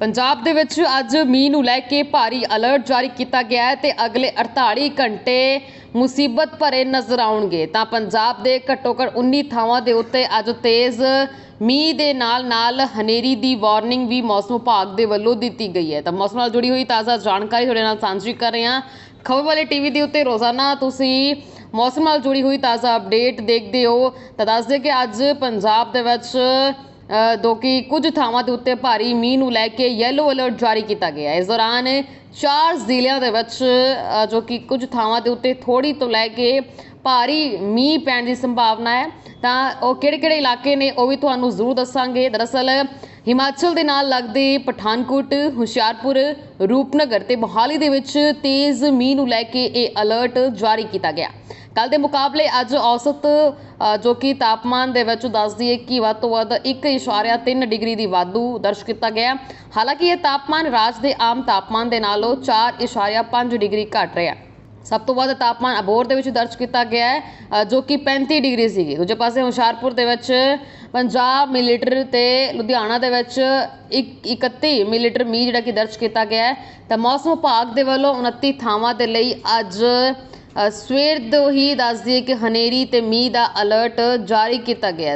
ਪੰਜਾਬ ਦੇ ਵਿੱਚ ਅੱਜ ਮੀਂਹ ਨੂੰ ਲੈ ਕੇ ਭਾਰੀ ਅਲਰਟ ਜਾਰੀ ਕੀਤਾ ਗਿਆ ਹੈ ਤੇ ਅਗਲੇ 48 ਘੰਟੇ ਮੁਸੀਬਤ ਭਰੇ ਨਜ਼ਰ ਆਉਣਗੇ। ਤਾਂ ਪੰਜਾਬ ਦੇ ਘੱਟੋ ਘੱਟ 19 ਥਾਵਾਂ ਦੇ ਉੱਤੇ ਅੱਜ ਤੇਜ਼ ਮੀਂਹ ਦੇ ਨਾਲ ਨਾਲ ਹਨੇਰੀ ਦੀ ਵਾਰਨਿੰਗ ਵੀ ਮੌਸਮ ਵਿਭਾਗ ਦੇ ਵੱਲੋਂ ਦਿੱਤੀ ਗਈ ਹੈ। ਤਾਂ ਮੌਸਮ ਨਾਲ ਜੁੜੀ ਹੋਈ ਤਾਜ਼ਾ ਜਾਣਕਾਰੀ ਤੁਹਾਡੇ ਨਾਲ ਸਾਂਝੀ ਕਰ ਰਹੇ ਹਾਂ। ਖਬਰ ਵਾਲੇ ਟੀਵੀ ਦੇ ਉੱਤੇ ਰੋਜ਼ਾਨਾ ਤੁਸੀਂ ਮੌਸਮ ਨਾਲ ਜੁੜੀ ਹੋਈ ਤਾਜ਼ਾ ਅਪਡੇਟ ਦੇਖਦੇ ਹੋ। ਤਾਂ ਦੱਸਦੇ ਕਿ ਅੱਜ ਪੰਜਾਬ ਦੇ ਵਿੱਚ ਅ, ਜੋ ਕਿ ਕੁਝ ਥਾਵਾਂ ਦੇ ਉੱਤੇ ਭਾਰੀ ਮੀਂਹ ਨੂੰ ਲੈ ਕੇ ਯੈਲੋ ਅਲਰਟ ਜਾਰੀ ਕੀਤਾ ਗਿਆ ਇਸ ਦੌਰਾਨ ਚਾਰ ਜ਼ਿਲ੍ਹਿਆਂ ਦੇ ਵਿੱਚ ਜੋ ਕਿ ਕੁਝ ਥਾਵਾਂ ਦੇ ਉੱਤੇ ਥੋੜੀ ਤੋਂ ਲੈ ਕੇ ਭਾਰੀ ਮੀਂਹ ਪੈਣ ਦੀ ਸੰਭਾਵਨਾ ਹੈ। ਤਾਂ ਉਹ ਕਿਹੜੇ-ਕਿਹੜੇ ਇਲਾਕੇ ਨੇ ਉਹ ਵੀ ਤੁਹਾਨੂੰ ਜ਼ਰੂਰ ਦੱਸਾਂਗੇ। ਦਰਅਸਲ ਹਿਮਾਚਲ ਦੇ ਨਾਲ ਲੱਗਦੇ ਪਠਾਨਕੋਟ, ਹੁਸ਼ਿਆਰਪੁਰ, ਰੂਪਨਗਰ ਤੇ ਮੋਹਾਲੀ ਦੇ ਵਿੱਚ ਤੇਜ਼ ਮੀਂਹ ਨੂੰ ਲੈ ਕੇ ਇਹ ਅਲਰਟ ਜਾਰੀ ਕੀਤਾ ਗਿਆ। ਕੱਲ ਦੇ ਮੁਕਾਬਲੇ ਅੱਜ ਔਸਤ ਜੋ ਕਿ ਤਾਪਮਾਨ ਦੇ ਵਿੱਚ ਦੱਸਦੀ ਹੈ ਕਿ ਵੱਧ ਤੋਂ ਵੱਧ 1.3 ਡਿਗਰੀ ਦੀ ਵਾਧੂ ਦਰਜ ਕੀਤਾ ਗਿਆ ਹਾਲਾਂਕਿ ਇਹ ਤਾਪਮਾਨ ਰਾਜ ਦੇ ਆਮ ਤਾਪਮਾਨ ਦੇ ਨਾਲੋਂ 4.5 ਡਿਗਰੀ ਘੱਟ ਰਿਹਾ ਸਭ ਤੋਂ ਵੱਧ ਤਾਪਮਾਨ ਅਬੋਰ ਦੇ ਵਿੱਚ ਦਰਜ ਕੀਤਾ ਗਿਆ ਹੈ ਜੋ ਕਿ 35 ਡਿਗਰੀ ਸੀਗੀ। ਦੂਜੇ ਪਾਸੇ ਹੁਸ਼ਿਆਰਪੁਰ ਦੇ ਵਿੱਚ 50 ਮਿਲੀਲੀਟਰ ਤੇ ਲੁਧਿਆਣਾ ਦੇ ਵਿੱਚ ਇੱਕ- 31 ਮਿਲੀਲੀਟਰ ਮੀਂਹ ਜਿਹੜਾ ਕਿ ਦਰਜ ਕੀਤਾ ਗਿਆ ਹੈ। ਤਾਂ ਮੌਸਮ ਵਿਭਾਗ ਦੇ ਵੱਲੋਂ 29 ਥਾਵਾਂ ਦੇ ਲਈ ਅੱਜ ਸਵੇਰ ਤੋਂ ਹੀ ਦੱਸ ਦਈਏ ਕਿ ਹਨੇਰੀ ਤੇ ਮੀਂਹ ਦਾ ਅਲਰਟ ਜਾਰੀ ਕੀਤਾ ਗਿਆ